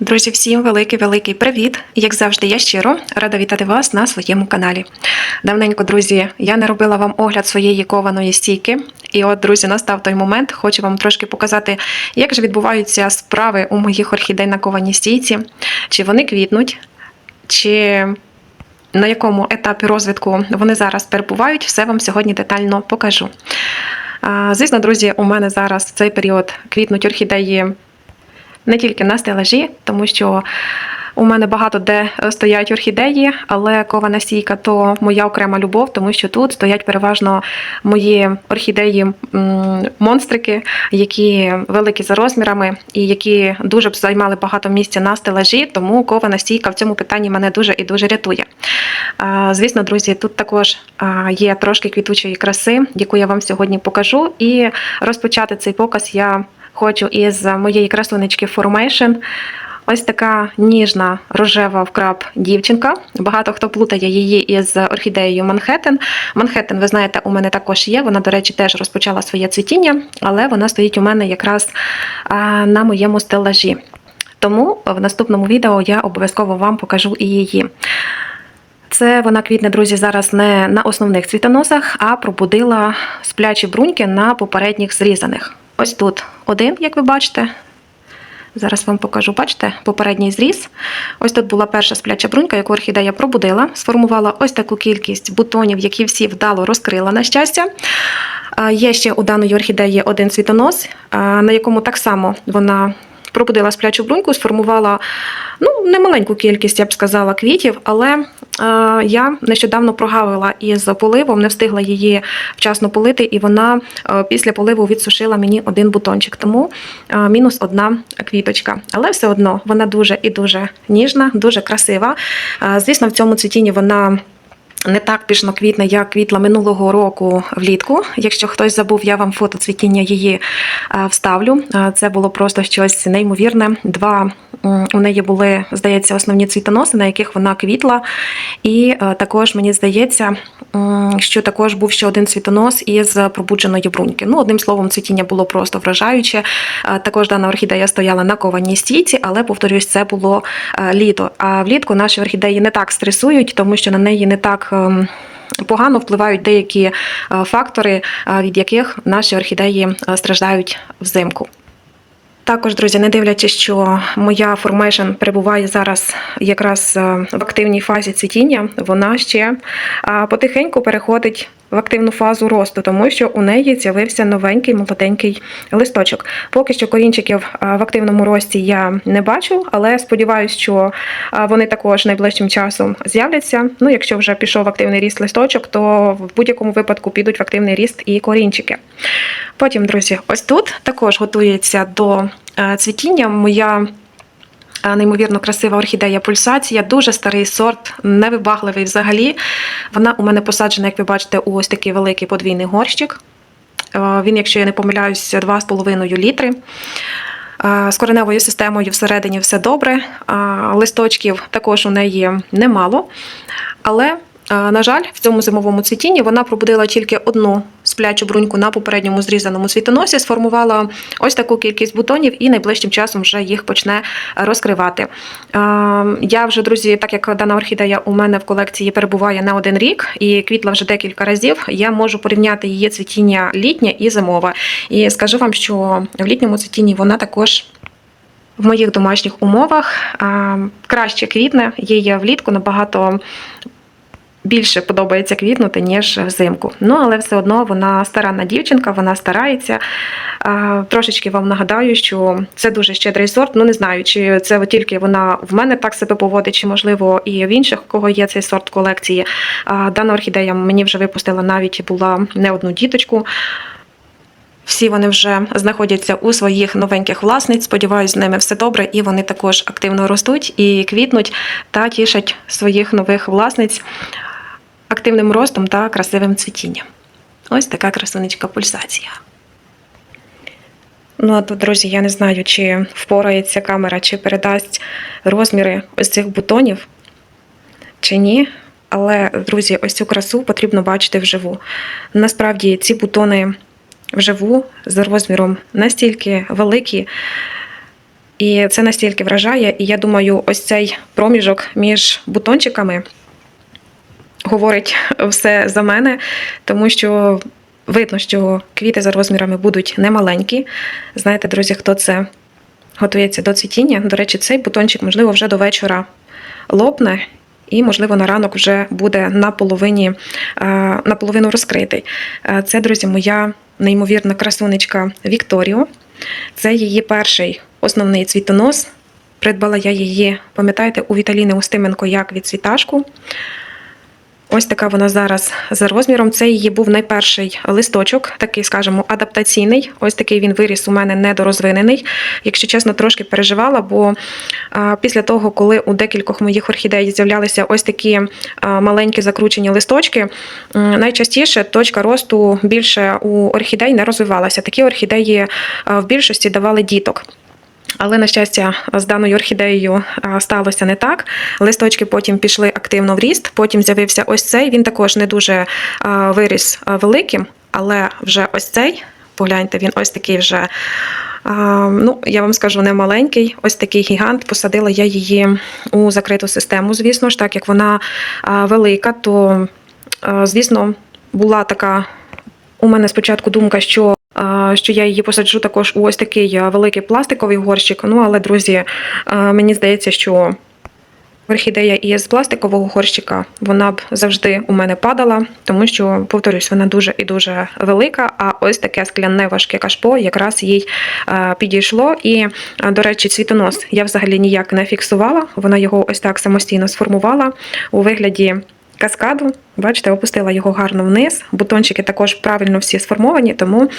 Друзі, всім великий-великий привіт! Як завжди, я щиро рада вітати вас на своєму каналі. Давненько, друзі, я не робила вам огляд своєї кованої стійки. І от, друзі, настав той момент. Хочу вам трошки показати, як же відбуваються справи у моїх орхідей на кованій стійці, чи вони квітнуть, чи на якому етапі розвитку вони зараз перебувають, все вам сьогодні детально покажу. Звісно, друзі, у мене зараз в цей період квітнуть орхідеї не тільки на стелажі, тому що у мене багато де стоять орхідеї, але кована стійка то моя окрема любов, тому що тут стоять переважно мої орхідеї монстрики, які великі за розмірами і які дуже б займали багато місця на стелажі, тому кована стійка в цьому питанні мене дуже і дуже рятує. Звісно, друзі, тут також є трошки квітучої краси, яку я вам сьогодні покажу. І розпочати цей показ я хочу із моєї красунечки Formation. Ось така ніжна рожева вкраб дівчинка. Багато хто плутає її із орхідеєю Манхеттен. Манхеттен, ви знаєте, у мене також є. Вона, до речі, теж розпочала своє цвітіння, але вона стоїть у мене якраз на моєму стелажі. Тому в наступному відео я обов'язково вам покажу і її. Це вона квітне, друзі, зараз не на основних цвітоносах, а пробудила сплячі бруньки на попередніх зрізаних. Ось тут один, як ви бачите. Зараз вам покажу, бачите, попередній зріз. Ось тут була перша спляча брунька, яку орхідея пробудила, сформувала ось таку кількість бутонів, які всі вдало розкрила на щастя. Є ще у даної орхідеї один цвітонос, на якому так само вона пробудила сплячу бруньку, сформувала ну, немаленьку кількість, я б сказала, квітів, але е, я нещодавно прогавила із поливом, не встигла її вчасно полити, і вона е, після поливу відсушила мені один бутончик, тому е, мінус одна квіточка. Але все одно вона дуже і дуже ніжна, дуже красива. Звісно, в цьому цвітінні вона. Не так пішно квітне, як квітла минулого року влітку. Якщо хтось забув, я вам фото цвітіння її е, вставлю. Е, Це було просто щось неймовірне. Два у неї були, здається, основні цвітоноси, на яких вона квітла. І е, також мені здається, що також був ще один цвітонос із пробудженої бруньки. Ну, одним словом, цвітіння було просто вражаюче. Також дана орхідея стояла на кованій стійці, але повторюсь, це було літо. А влітку наші орхідеї не так стресують, тому що на неї не так. Ем, Погано впливають деякі е, фактори, е, від яких наші орхідеї е, страждають взимку. Також, друзі, не дивлячись, що моя формейшн перебуває зараз якраз е, в активній фазі цвітіння, вона ще е, потихеньку переходить в активну фазу росту, тому що у неї з'явився новенький молоденький листочок. Поки що корінчиків е, в активному рості я не бачу, але сподіваюся, що вони також найближчим часом з'являться. Ну, якщо вже пішов активний ріст листочок, то в будь-якому випадку підуть в активний ріст і корінчики. Потім, друзі, ось тут також готується до цвітіння моя. е, Неймовірно красива орхідея пульсація, дуже старий сорт, невибагливий взагалі. Вона у мене посаджена, як ви бачите, у ось такий великий подвійний горщик. Е, Він, якщо я не помиляюсь, 2,5 літри. Е, З кореневою системою всередині все добре. Листочків також у неї немало. Але, е, на жаль, в цьому зимовому цвітінні вона пробудила тільки одну сплячу бруньку на попередньому зрізаному цвітоносі, сформувала ось таку кількість бутонів і найближчим часом вже їх почне розкривати. Я вже, друзі, так як дана орхідея у мене в колекції перебуває не один рік і квітла вже декілька разів, я можу порівняти її цвітіння літнє і зимове. І скажу вам, що в літньому цвітінні вона також. В моїх домашніх умовах краще квітне, їй влітку набагато більше подобається квітнути, ніж взимку. Ну, але все одно вона старанна дівчинка, вона старається. Трошечки вам нагадаю, що це дуже щедрий сорт. Ну, не знаю, чи це тільки вона в мене так себе поводить, чи, можливо, і в інших, у кого є цей сорт колекції. Дана орхідея мені вже випустила навіть була не одну діточку. Всі вони вже знаходяться у своїх новеньких власниць. Сподіваюсь, з ними все добре, і вони також активно ростуть і квітнуть та тішать своїх нових власниць активним ростом та красивим цвітінням. Ось така красунечка пульсація. Ну, а тут, друзі, я не знаю, чи впорається камера, чи передасть розміри ось цих бутонів, чи ні. Але, друзі, ось цю красу потрібно бачити вживу. Насправді, ці бутони вживу з розміром настільки великі, І це настільки вражає. І я думаю, ось цей проміжок між бутончиками говорить все за мене, тому що видно, що квіти за розмірами будуть немаленькі. Знаєте, друзі, хто це готується до цвітіння? До речі, цей бутончик, можливо, вже до вечора лопне. І, можливо, на ранок вже буде на половині, е, наполовину розкритий. Е, Це, друзі, моя неймовірна красунечка Вікторіо. Це її перший основний цвітонос. Придбала я її, пам'ятаєте, у Віталіни Устименко як відцвіташку. Ось така вона зараз за розміром. Це її був найперший листочок, такий, скажімо, адаптаційний. Ось такий він виріс у мене недорозвинений. Якщо чесно, трошки переживала, бо після того, коли у декількох моїх орхідей з'являлися ось такі маленькі закручені листочки, найчастіше точка росту більше у орхідей не розвивалася. Такі орхідеї в більшості давали діток. Але, на щастя, з даною орхідеєю сталося не так. Листочки потім пішли активно в ріст. Потім з'явився ось цей. Він також не дуже виріс великим, але вже ось цей, погляньте, він ось такий вже. Ну, я вам скажу, не маленький, ось такий гігант. Посадила я її у закриту систему, звісно ж, так як вона велика, то, звісно, була така у мене спочатку думка, що, що я її посаджу також у ось такий великий пластиковий горщик. Ну, але, друзі, мені здається, що орхідея із пластикового горщика вона б завжди у мене падала, тому що, повторюсь, вона дуже і дуже велика. А ось таке скляне важке кашпо якраз їй підійшло. І, до речі, цвітонос я взагалі ніяк не фіксувала. Вона його ось так самостійно сформувала у вигляді каскаду. Бачите, опустила його гарно вниз. Бутончики також правильно всі сформовані, тому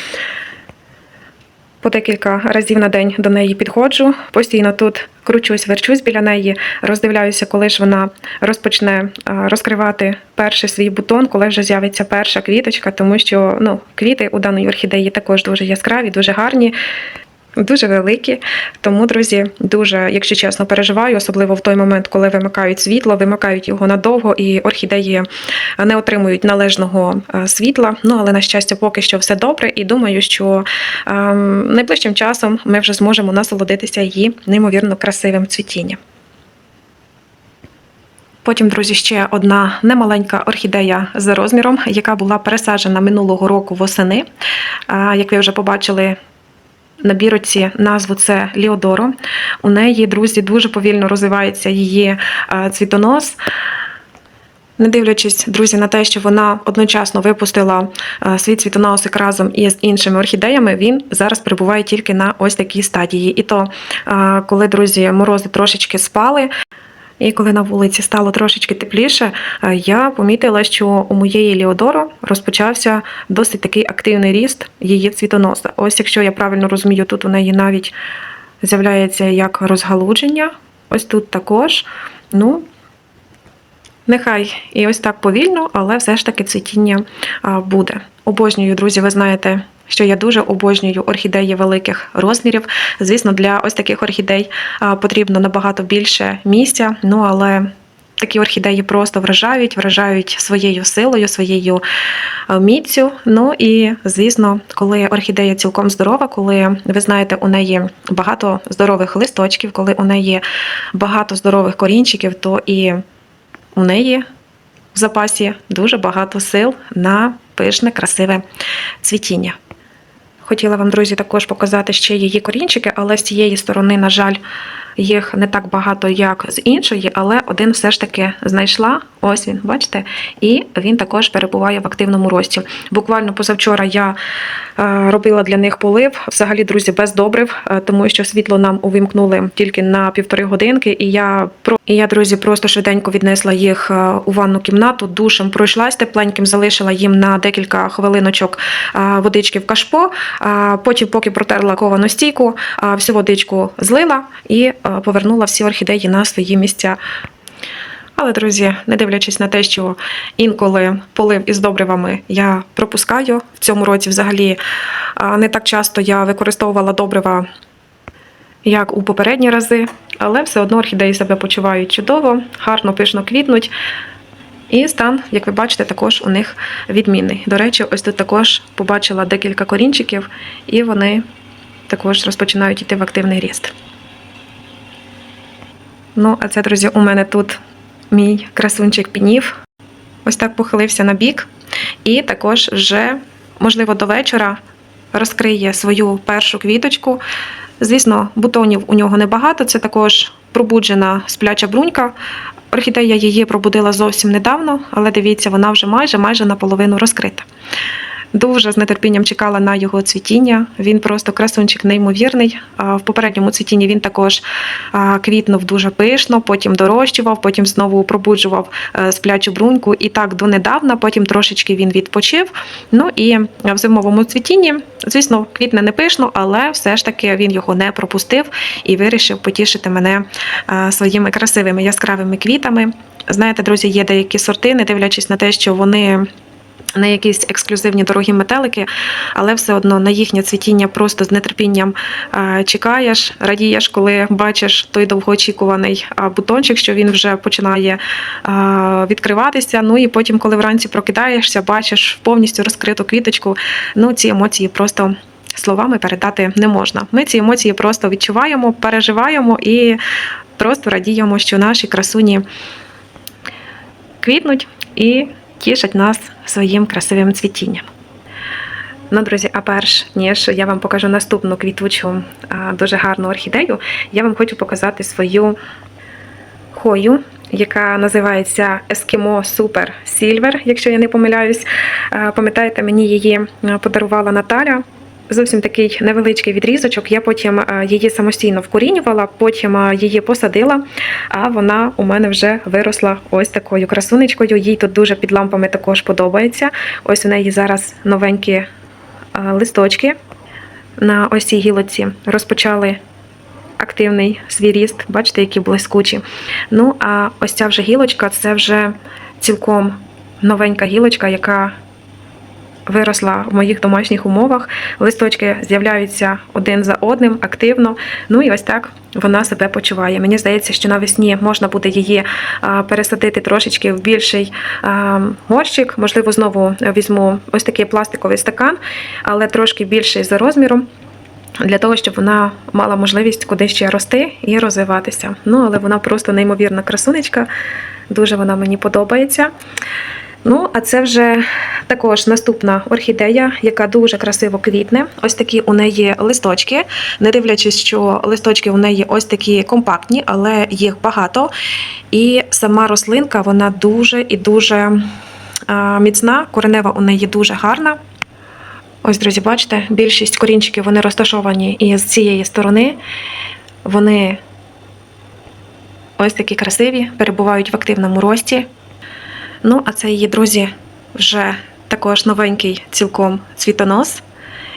по декілька разів на день до неї підходжу. Постійно тут кручусь, верчусь біля неї, роздивляюся, коли ж вона розпочне розкривати перший свій бутон, коли вже з'явиться перша квіточка, тому що ну, квіти у даної орхідеї також дуже яскраві, дуже гарні. Дуже великі, тому, друзі, дуже, якщо чесно, переживаю, особливо в той момент, коли вимикають світло, вимикають його надовго, і орхідеї не отримують належного е, світла. Ну але на щастя, поки що все добре, і думаю, що ем, найближчим часом ми вже зможемо насолодитися її неймовірно красивим цвітінням. Потім, друзі, ще одна немаленька орхідея за розміром, яка була пересаджена минулого року восени. Як ви вже побачили, на бірочці назву це Ліодоро. У неї, друзі, дуже повільно розвивається її е, цвітонос. Не дивлячись, друзі, на те, що вона одночасно випустила е, свій цвітоносик разом із іншими орхідеями, він зараз перебуває тільки на ось такій стадії. І то, е, коли, друзі, морози трошечки спали, і коли на вулиці стало трошечки тепліше, е, я помітила, що у моєї Ліодоро розпочався досить такий активний ріст її цвітоноса. Ось, якщо я правильно розумію, тут у неї навіть з'являється як розгалудження. Ось тут також. Ну, нехай і ось так повільно, але все ж таки цвітіння буде. Обожнюю, друзі, ви знаєте, що я дуже обожнюю орхідеї великих розмірів. Звісно, для ось таких орхідей потрібно набагато більше місця. Ну але такі орхідеї просто вражають, вражають своєю силою, своєю міцю. Ну і звісно, коли орхідея цілком здорова, коли ви знаєте, у неї багато здорових листочків, коли у неї багато здорових корінчиків, то і у неї в запасі дуже багато сил на пишне, красиве цвітіння. Хотіла вам, друзі, також показати ще її корінчики, але з цієї сторони, на жаль, їх не так багато, як з іншої, але один все ж таки знайшла. Ось він, бачите? І він також перебуває в активному рості. Буквально позавчора я е, робила для них полив, взагалі, друзі, без добрив, е, тому що світло нам увімкнули тільки на півтори годинки. І я і я, друзі, просто швиденько віднесла їх е, у ванну кімнату, душем пройшлась тепленьким, залишила їм на декілька хвилиночок водички в кашпо. Потім, поки протерла ковану стійку, всю водичку злила і повернула всі орхідеї на свої місця. Але, друзі, не дивлячись на те, що інколи полив із добривами я пропускаю в цьому році, взагалі не так часто я використовувала добрива, як у попередні рази, але все одно орхідеї себе почувають чудово, гарно, пишно квітнуть. І стан, як ви бачите, також у них відмінний. До речі, ось тут також побачила декілька корінчиків, і вони також розпочинають йти в активний ріст. Ну, а це, друзі, у мене тут мій красунчик пінів. Ось так похилився на бік. І також вже, можливо, до вечора розкриє свою першу квіточку. Звісно, бутонів у нього небагато. Це також пробуджена спляча брунька. Орхідея її пробудила зовсім недавно, але дивіться, вона вже майже майже наполовину розкрита. Дуже з нетерпінням чекала на його цвітіння. Він просто красунчик неймовірний. В попередньому цвітінні він також квітнув дуже пишно, потім дорощував, потім знову пробуджував е, сплячу бруньку. І так донедавна, потім трошечки він відпочив. Ну і в зимовому цвітінні, звісно, квітне не пишно, але все ж таки він його не пропустив і вирішив потішити мене е, своїми красивими яскравими квітами. Знаєте, друзі, є деякі сорти, не дивлячись на те, що вони не якісь ексклюзивні дорогі метелики, але все одно на їхнє цвітіння просто з нетерпінням чекаєш, радієш, коли бачиш той довгоочікуваний бутончик, що він вже починає відкриватися. Ну і потім, коли вранці прокидаєшся, бачиш повністю розкриту квіточку. Ну ці емоції просто. Словами передати не можна. Ми ці емоції просто відчуваємо, переживаємо і просто радіємо, що наші красуні квітнуть і тішать нас своїм красивим цвітінням. Ну, друзі, а перш ніж я вам покажу наступну квітучу дуже гарну орхідею, я вам хочу показати свою хою, яка називається Ескімо Супер Сільвер, якщо я не помиляюсь. Пам'ятаєте, мені її подарувала Наталя. Зовсім такий невеличкий відрізочок. Я потім е, її самостійно вкорінювала, потім е, її посадила, а вона у мене вже виросла ось такою красунечкою. Їй тут дуже під лампами також подобається. Ось у неї зараз новенькі е, листочки на ось цій гілоці розпочали активний свій ріст. Бачите, які блискучі. Ну, а ось ця вже гілочка це вже цілком новенька гілочка, яка виросла в моїх домашніх умовах. Листочки з'являються один за одним активно. Ну і ось так вона себе почуває. Мені здається, що навесні можна буде її пересадити трошечки в більший горщик. Можливо, знову візьму ось такий пластиковий стакан, але трошки більший за розміром. Для того, щоб вона мала можливість куди ще рости і розвиватися. Ну, але вона просто неймовірна красунечка, дуже вона мені подобається. Ну, а це вже також наступна орхідея, яка дуже красиво квітне. Ось такі у неї листочки. Не дивлячись, що листочки у неї ось такі компактні, але їх багато. І сама рослинка вона дуже і дуже міцна. Коренева у неї дуже гарна. Ось, друзі, бачите, більшість корінчиків вони розташовані і з цієї сторони. Вони ось такі красиві, перебувають в активному рості. Ну, а це її, друзі, вже також новенький цілком цвітонос.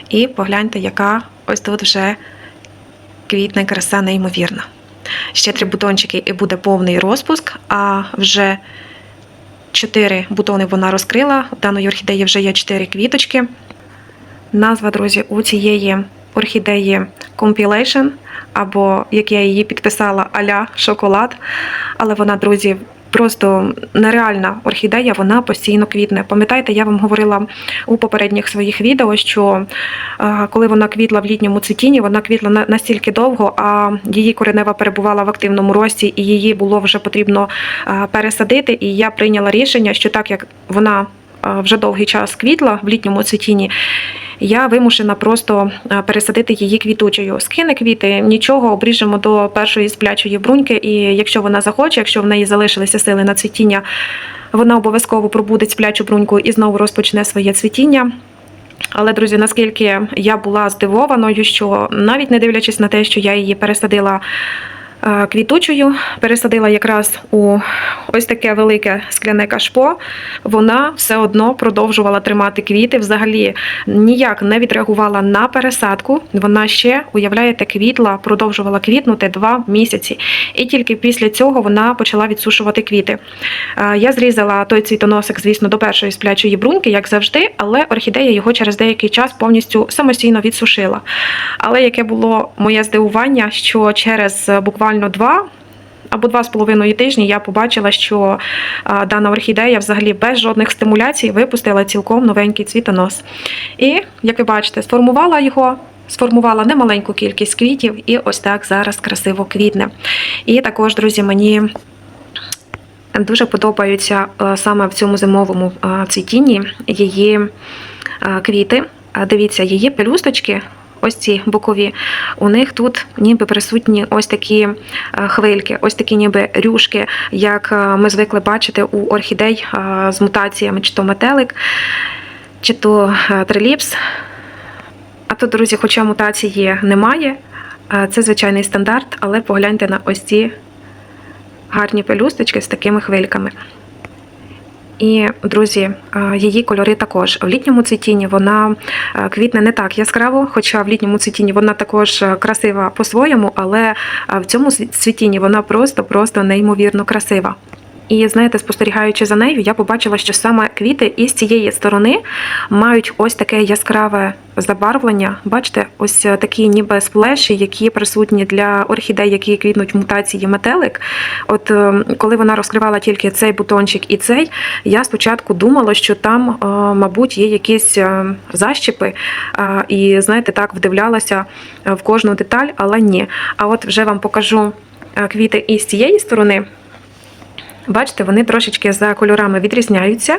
І погляньте, яка ось тут вже квітне краса неймовірна. Ще три бутончики і буде повний розпуск, а вже чотири бутони вона розкрила. У даної орхідеї вже є чотири квіточки. Назва, друзі, у цієї орхідеї Compilation, або як я її підписала, аля шоколад. Але вона, друзі, просто нереальна орхідея, вона постійно квітне. Пам'ятаєте, я вам говорила у попередніх своїх відео, що е, коли вона квітла в літньому цвітінні, вона квітла на- настільки довго, а її коренева перебувала в активному рості, і її було вже потрібно е, пересадити. І я прийняла рішення, що так як вона вже довгий час квітла в літньому цвітінні, я вимушена просто е, пересадити її квітучою. Скине квіти, нічого, обріжемо до першої сплячої бруньки, і якщо вона захоче, якщо в неї залишилися сили на цвітіння, вона обов'язково пробудить сплячу бруньку і знову розпочне своє цвітіння. Але, друзі, наскільки я була здивованою, що навіть не дивлячись на те, що я її пересадила е, квітучою, пересадила якраз у ось таке велике скляне кашпо, вона все одно продовжувала тримати квіти. Взагалі ніяк не відреагувала на пересадку. Вона ще, уявляєте, квітла, продовжувала квітнути два місяці. І тільки після цього вона почала відсушувати квіти. Е, Я зрізала той цвітоносик, звісно, до першої сплячої бруньки, як завжди, але орхідея його через деякий час повністю самостійно відсушила. Але яке було моє здивування, що через буквально два. Або два з половиною тижні я побачила, що дана орхідея взагалі без жодних стимуляцій випустила цілком новенький цвітонос. І, як ви бачите, сформувала його, сформувала немаленьку кількість квітів, і ось так зараз красиво квітне. І також, друзі, мені дуже подобаються саме в цьому зимовому цвітінні її квіти. Дивіться, її пелюсточки. Ось ці бокові, у них тут ніби присутні ось такі е, хвильки, ось такі ніби рюшки, як е, ми звикли бачити у орхідей е, з мутаціями, чи то метелик, чи то триліпс. А тут, друзі, хоча мутації немає, це звичайний стандарт, але погляньте на ось ці гарні пелюсточки з такими хвильками. І, друзі, її кольори також. В літньому цвітінні вона квітне не так яскраво, хоча в літньому цвітінні вона також красива по-своєму, але в цьому цвітінні вона просто-просто неймовірно красива. І знаєте, спостерігаючи за нею, я побачила, що саме квіти із цієї сторони мають ось таке яскраве забарвлення. Бачите, ось е, такі ніби сплеші, які присутні для орхідей, які квітнуть в мутації метелик. От е, коли вона розкривала тільки цей бутончик і цей, я спочатку думала, що там, е, мабуть, є якісь защіпи, і знаєте, так вдивлялася в кожну деталь, але ні. А от вже вам покажу квіти із цієї сторони. Бачите, вони трошечки за кольорами відрізняються.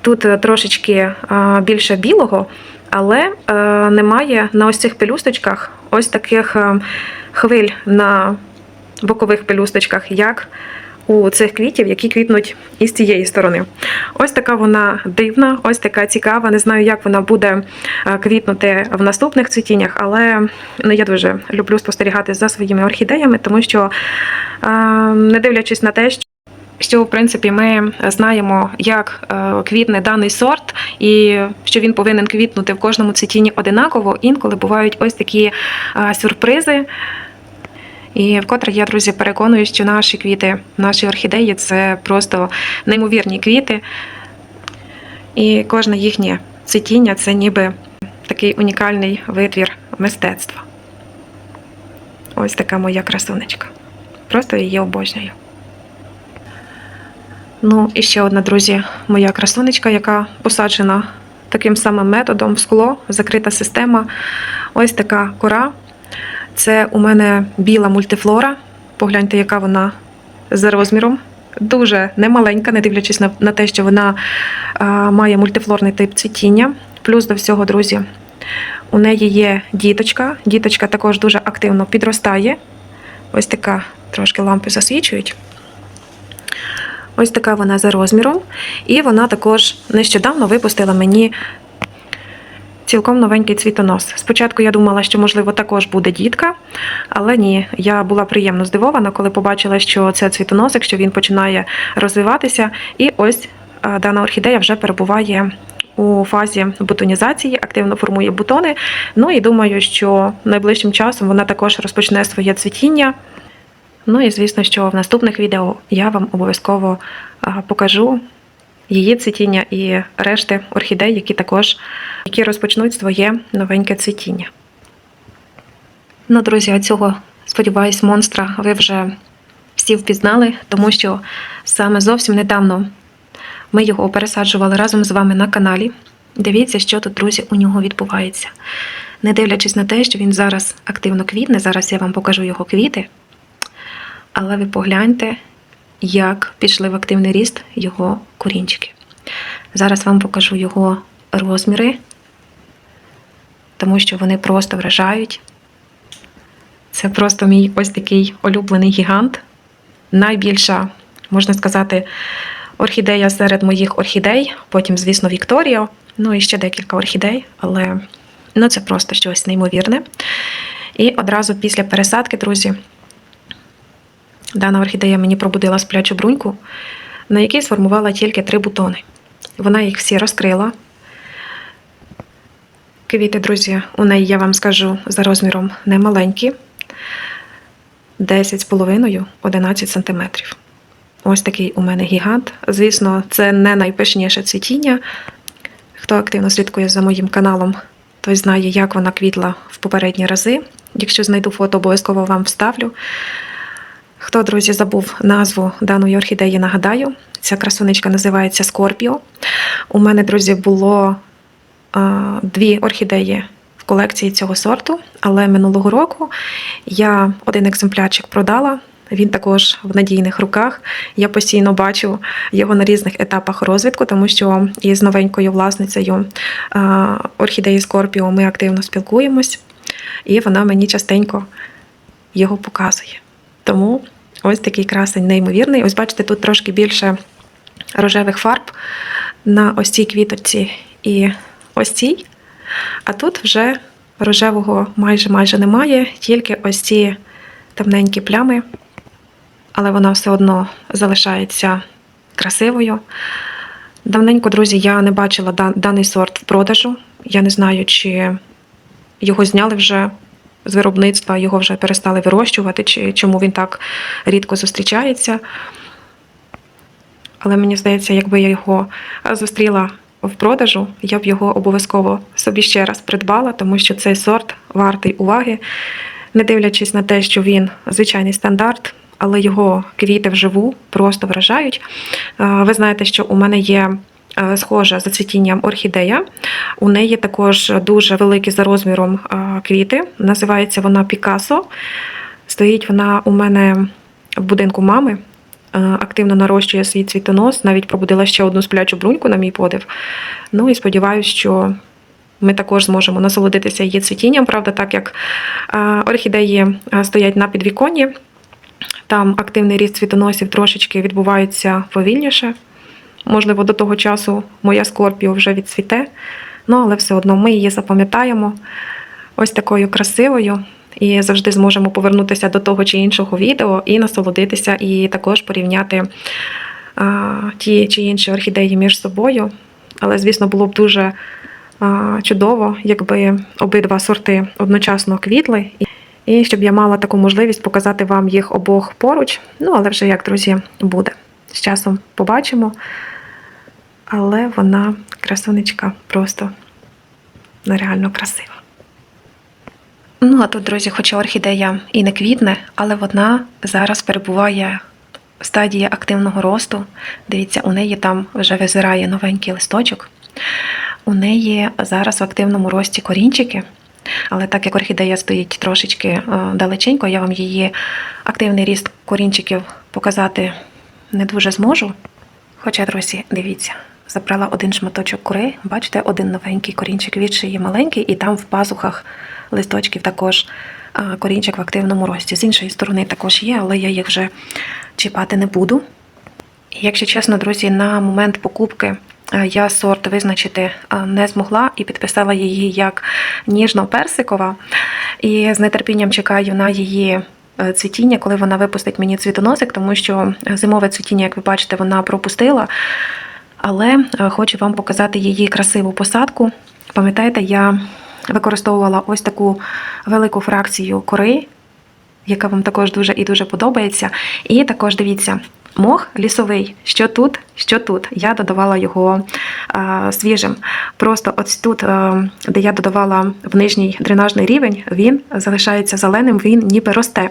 Тут е, трошечки е, більше білого, але е, немає на ось цих пелюсточках ось таких хвиль на бокових пелюсточках, як у цих квітів, які квітнуть із цієї сторони. Ось така вона дивна, ось така цікава. Не знаю, як вона буде е, квітнути в наступних цвітіннях, але ну, я дуже люблю спостерігати за своїми орхідеями, тому що, е, не дивлячись на те, що що в принципі ми знаємо, як е, квітне даний сорт, і що він повинен квітнути в кожному цвітінні одинаково. Інколи бувають ось такі сюрпризи. І вкотре я, друзі, переконую, що наші квіти, наші орхідеї це просто неймовірні квіти. І кожне їхнє цвітіння це ніби такий унікальний витвір мистецтва. Ось така моя красунечка. Просто її обожнюю. Ну, і ще одна, друзі, моя красунечка, яка посаджена таким самим методом в скло, закрита система. Ось така кора. Це у мене біла мультифлора. Погляньте, яка вона за розміром. Дуже немаленька, не дивлячись на, на те, що вона а, має мультифлорний тип цвітіння. Плюс до всього, друзі, у неї є діточка. Діточка також дуже активно підростає. Ось така трошки лампи засвічують. Ось така вона за розміром. І вона також нещодавно випустила мені цілком новенький цвітонос. Спочатку я думала, що, можливо, також буде дітка, але ні, я була приємно здивована, коли побачила, що це цвітоносик, що він починає розвиватися. І ось дана орхідея вже перебуває. У фазі бутонізації активно формує бутони. Ну і думаю, що найближчим часом вона також розпочне своє цвітіння. Ну і звісно, що в наступних відео я вам обов'язково покажу її цвітіння і решти орхідей, які також які розпочнуть своє новеньке цвітіння. Ну, друзі, а цього, сподіваюсь, монстра ви вже всі впізнали, тому що саме зовсім недавно ми його пересаджували разом з вами на каналі. Дивіться, що тут, друзі, у нього відбувається. Не дивлячись на те, що він зараз активно квітне, зараз я вам покажу його квіти. Але ви погляньте, як пішли в активний ріст його корінчики. Зараз вам покажу його розміри, тому що вони просто вражають. Це просто мій ось такий улюблений гігант. Найбільша, можна сказати, орхідея серед моїх орхідей. Потім, звісно, Вікторія. Ну і ще декілька орхідей, але ну, це просто щось неймовірне. І одразу після пересадки, друзі, Дана орхідея мені пробудила сплячу бруньку, на якій сформувала тільки три бутони. Вона їх всі розкрила. Квіти, друзі, у неї, я вам скажу, за розміром немаленькі. 10,5-11 см. Ось такий у мене гігант. Звісно, це не найпишніше цвітіння. Хто активно слідкує за моїм каналом, той знає, як вона квітла в попередні рази. Якщо знайду фото, обов'язково вам вставлю. Хто, друзі, забув назву даної орхідеї, нагадаю. Ця красунечка називається Скорпіо. У мене, друзі, було дві орхідеї в колекції цього сорту, але минулого року я один екземплярчик продала. Він також в надійних руках. Я постійно бачу його на різних етапах розвитку, тому що із новенькою власницею орхідеї Скорпіо ми активно спілкуємось, і вона мені частенько його показує. Тому ось такий красень неймовірний. Ось бачите, тут трошки більше рожевих фарб на ось цій квіточці і ось цій. А тут вже рожевого майже майже немає, тільки ось ці темненькі плями, але вона все одно залишається красивою. Давненько, друзі, я не бачила даний сорт в продажу. Я не знаю, чи його зняли вже з виробництва, його вже перестали вирощувати, чи чому він так рідко зустрічається. Але мені здається, якби я його зустріла в продажу, я б його обов'язково собі ще раз придбала, тому що цей сорт вартий уваги, не дивлячись на те, що він звичайний стандарт, але його квіти вживу просто вражають. Ви знаєте, що у мене є схожа за цвітінням орхідея. У неї також дуже великі за розміром е, квіти. Називається вона Пікасо. Стоїть вона у мене в будинку мами. Е, Активно нарощує свій цвітонос, навіть пробудила ще одну сплячу бруньку на мій подив. Ну і сподіваюся, що ми також зможемо насолодитися її цвітінням. Правда, так як е, орхідеї е, стоять на підвіконні, там активний ріст цвітоносів трошечки відбувається повільніше. Можливо, до того часу моя Скорпіо вже відцвіте, ну але все одно ми її запам'ятаємо ось такою красивою. І завжди зможемо повернутися до того чи іншого відео і насолодитися, і також порівняти а, ті чи інші орхідеї між собою. Але, звісно, було б дуже а, чудово, якби обидва сорти одночасно квітли, і, щоб я мала таку можливість показати вам їх обох поруч. Ну, але вже як, друзі, буде. З часом побачимо. Але вона красунечка просто нереально красива. Ну, а тут, друзі, хоча орхідея і не квітне, але вона зараз перебуває в стадії активного росту. Дивіться, у неї там вже визирає новенький листочок. У неї зараз в активному рості корінчики. Але так як орхідея стоїть трошечки е, далеченько, я вам її активний ріст корінчиків показати не дуже зможу. Хоча, друзі, дивіться, забрала один шматочок кори, бачите, один новенький корінчик від шиї маленький, і там в пазухах листочків також корінчик в активному рості. З іншої сторони також є, але я їх вже чіпати не буду. Якщо чесно, друзі, на момент покупки е, я сорт визначити е, не змогла і підписала її як ніжно-персикова. І з нетерпінням чекаю на її е, цвітіння, коли вона випустить мені цвітоносик, тому що зимове цвітіння, як ви бачите, вона пропустила. Але е, хочу вам показати її красиву посадку. Пам'ятаєте, я використовувала ось таку велику фракцію кори, яка вам також дуже і дуже подобається. І також дивіться, мох лісовий, що тут, що тут. Я додавала його е, свіжим. Просто ось тут, е, де я додавала в нижній дренажний рівень, він залишається зеленим, він ніби росте.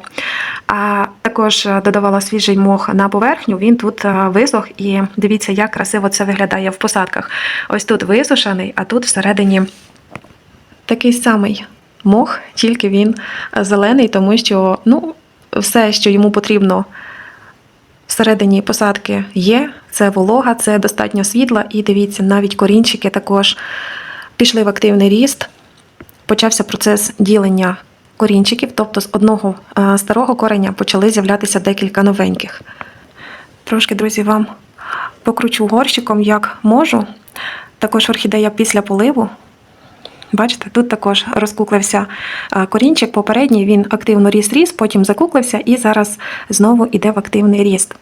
А також е, додавала свіжий мох на поверхню, він тут е, висох, і дивіться, як красиво це виглядає в посадках. Ось тут висушений, а тут всередині такий самий мох, тільки він е, зелений, тому що ну, все, що йому потрібно всередині посадки є, це волога, це достатньо світла, і дивіться, навіть корінчики також пішли в активний ріст. Почався процес ділення корінчиків, тобто з одного е, старого кореня почали з'являтися декілька новеньких. Трошки, друзі, вам покручу горщиком, як можу. Також орхідея після поливу. Бачите, тут також розкуклився е, корінчик. Попередній він активно ріс-ріс, потім закуклився і зараз знову йде в активний ріст.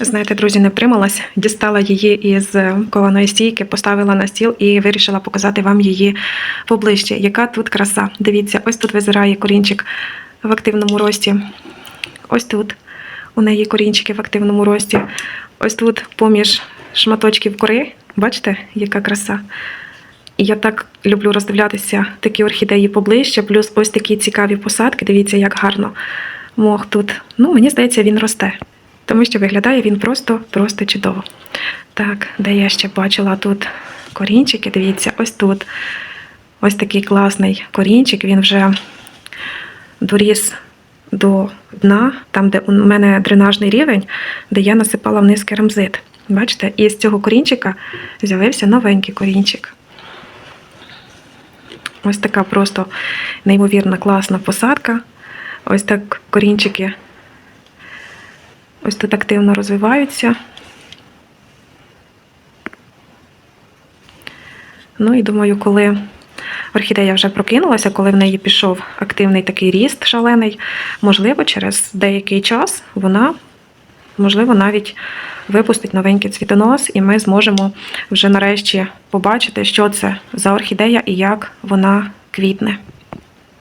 Знаєте, друзі, не втрималась, дістала її із е, кованої стійки, поставила на стіл і вирішила показати вам її поближче. Яка тут краса. Дивіться, ось тут визирає корінчик в активному рості. Ось тут у неї корінчики в активному рості. Ось тут поміж шматочків кори. Бачите, яка краса. Я так люблю роздивлятися такі орхідеї поближче, плюс ось такі цікаві посадки. Дивіться, як гарно мох тут. Ну, мені здається, він росте. Тому що виглядає він просто-просто чудово. Так, де я ще бачила тут корінчики, дивіться, ось тут. Ось такий класний корінчик, він вже доріс до дна, там, де у мене дренажний рівень, де я насипала вниз керамзит. Бачите, і з цього корінчика з'явився новенький корінчик. Ось така просто неймовірна класна посадка. Ось так корінчики ось тут активно розвиваються. Ну і думаю, коли орхідея вже прокинулася, коли в неї пішов активний такий ріст шалений, можливо, через деякий час вона, можливо, навіть випустить новенький цвітонос, і ми зможемо вже нарешті побачити, що це за орхідея і як вона квітне.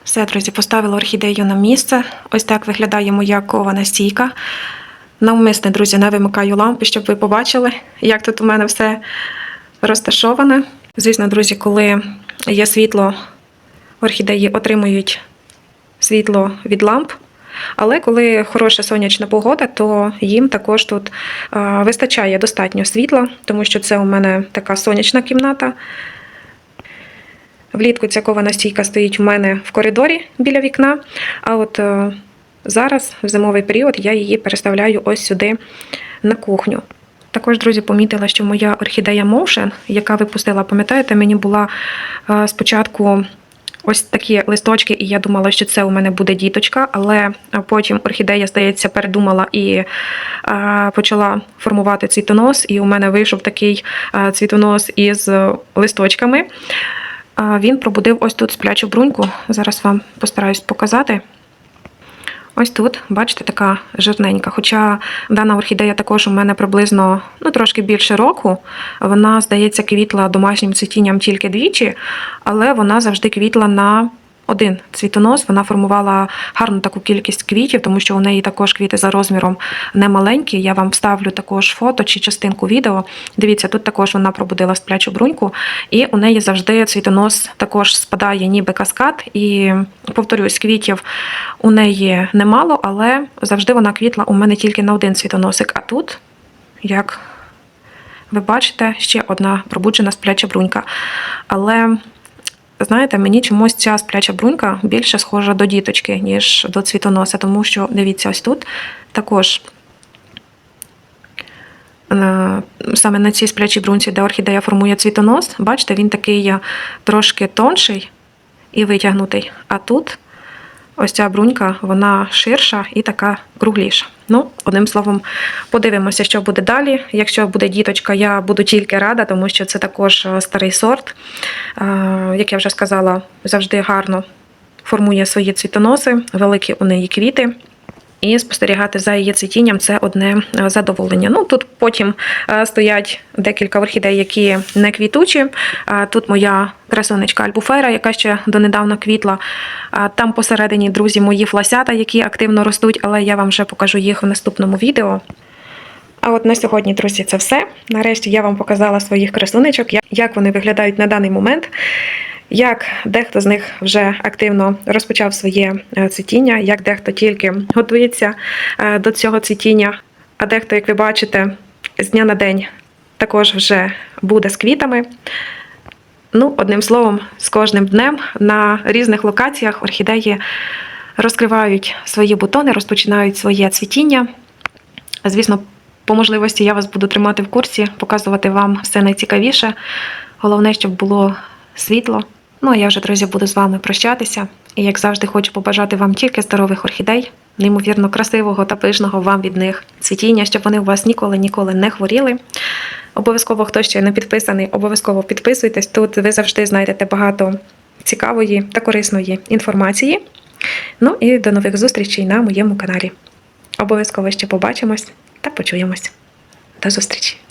Все, друзі, поставила орхідею на місце. Ось так виглядає моя кована стійка. Навмисне, друзі, не вимикаю лампи, щоб ви побачили, як тут у мене все розташоване. Звісно, друзі, коли є світло, орхідеї отримують світло від ламп. Але коли хороша сонячна погода, то їм також тут вистачає достатньо світла, тому що це у мене така сонячна кімната. Влітку ця кована стійка стоїть у мене в коридорі біля вікна. А от е, зараз, в зимовий період, я її переставляю ось сюди на кухню. Також, друзі, помітила, що моя орхідея Motion, яка випустила, пам'ятаєте, мені була е, спочатку ось такі листочки, і я думала, що це у мене буде діточка, але потім орхідея, здається, передумала і е, почала формувати цвітонос, і у мене вийшов такий е, цвітонос із листочками. Він пробудив ось тут сплячу бруньку. Зараз вам постараюсь показати. Ось тут, бачите, така жирненька. Хоча дана орхідея також у мене приблизно ну, трошки більше року. Вона, здається, квітла домашнім цвітінням тільки двічі, але вона завжди квітла на один цвітонос. Вона формувала гарну таку кількість квітів, тому що у неї також квіти за розміром не маленькі. Я вам вставлю також фото чи частинку відео. Дивіться, тут також вона пробудила сплячу бруньку, і у неї завжди цвітонос також спадає, ніби каскад. І повторюсь, квітів у неї немало, але завжди вона квітла у мене тільки на один цвітоносик. А тут, як ви бачите, ще одна пробуджена спляча брунька. Але Знаєте, мені чомусь ця спляча брунька більше схожа до діточки, ніж до цвітоноса, тому що, дивіться, ось тут також е, саме на цій сплячій брунці, де орхідея формує цвітонос, бачите, він такий трошки тонший і витягнутий. А тут ось ця брунька, вона ширша і така кругліша. Ну, одним словом, подивимося, що буде далі. Якщо буде діточка, я буду тільки рада, тому що це також е, старий сорт. Е, Як я вже сказала, завжди гарно формує свої цвітоноси, великі у неї квіти. І спостерігати за її цвітінням це одне е, задоволення. Ну тут потім е, стоять декілька орхідей, які не квітучі. Тут моя красунечка Альбуфера, яка ще донедавна квітла. Там посередині друзі мої фласята, які активно ростуть, але я вам вже покажу їх в наступному відео. А от на сьогодні, друзі, це все. Нарешті я вам показала своїх красунечок, як вони виглядають на даний момент. Як дехто з них вже активно розпочав своє е, цвітіння, як дехто тільки готується е, до цього цвітіння, а дехто, як ви бачите, з дня на день також вже буде з квітами. Ну, одним словом, з кожним днем на різних локаціях орхідеї розкривають свої бутони, розпочинають своє цвітіння. Звісно, по можливості я вас буду тримати в курсі, показувати вам все найцікавіше. Головне, щоб було світло. Ну а я вже, друзі, буду з вами прощатися. І як завжди, хочу побажати вам тільки здорових орхідей, неймовірно красивого та пишного вам від них цвітіння, щоб вони у вас ніколи ніколи не хворіли. Обов'язково, хто ще не підписаний, обов'язково підписуйтесь. Тут ви завжди знайдете багато цікавої та корисної інформації. Ну і до нових зустрічей на моєму каналі. Обов'язково ще побачимось та почуємось. До зустрічі!